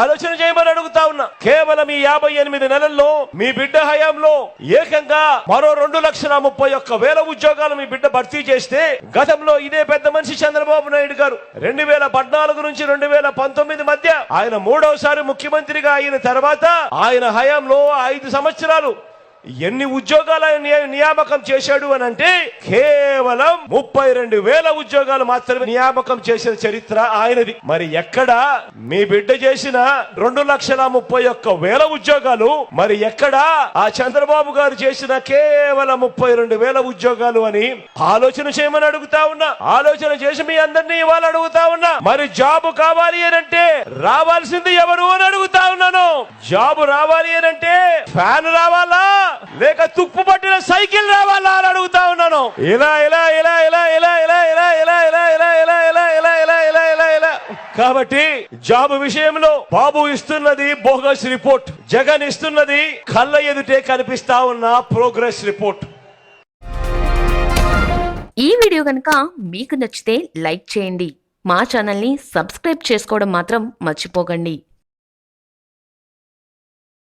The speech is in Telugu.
ఆలోచన చేయమని అడుగుతా ఉన్నా. కేవలం ఈ యాభై ఎనిమిది నెలల్లో మీ బిడ్డ హయాంలో ఏకంగా మరో రెండు లక్షల ముప్పై ఒక్క వేల ఉద్యోగాలు మీ బిడ్డ భర్తీ చేస్తే గతంలో ఇదే పెద్ద మనిషి చంద్రబాబు నాయుడు గారు రెండు వేల పద్నాలుగు నుంచి రెండు వేల పంతొమ్మిది మధ్య ఆయన మూడవసారి ముఖ్యమంత్రిగా అయిన తర్వాత ఆయన హయాంలో ఐదు సంవత్సరాలు ఎన్ని ఉద్యోగాల నియామకం చేశాడు అని అంటే కేవలం ముప్పై రెండు వేల ఉద్యోగాలు మాత్రమే నియామకం చేసిన చరిత్ర ఆయనది. మరి ఎక్కడ మీ బిడ్డ చేసిన రెండు లక్షల ముప్పై ఒక్క వేల ఉద్యోగాలు మరి ఎక్కడ ఆ చంద్రబాబు గారు చేసిన కేవలం ముప్పై రెండు వేల ఉద్యోగాలు అని ఆలోచన చేయమని అడుగుతా ఉన్నా. ఆలోచన చేసి మీ అందరినీ ఇవాళ అడుగుతా ఉన్నా. మరి జాబ్ కావాలి అంటే రావాల్సింది ఎవరు అని అడుగుతా ఉన్నాను. జాబ్ రావాలి అంటే ఫ్యాన్ రావాలా? లేక తుప్పు పట్టిన సైకిల్ రావాలా అని అడుగుతా ఉన్నాను ఇలా ఇలా ఇలా ఇలా ఇలా ఇలా ఇలా ఇలా ఇలా ఇలా ఇలా ఇలా ఇలా ఇలా ఇలా ఇలా ఇలా కాబట్టి జాబ్ విషయంలో బాబు ఇస్తున్నది బోగస్ రిపోర్ట్ జగన్ ఇస్తున్నది కళ్ళ ఎదుటే కనిపిస్తా ఉన్న ప్రోగ్రెస్ రిపోర్ట్ ఈ వీడియో కనుక మీకు నచ్చితే లైక్ చేయండి మా ఛానల్ని సబ్స్క్రైబ్ చేసుకోవడం మాత్రం మర్చిపోకండి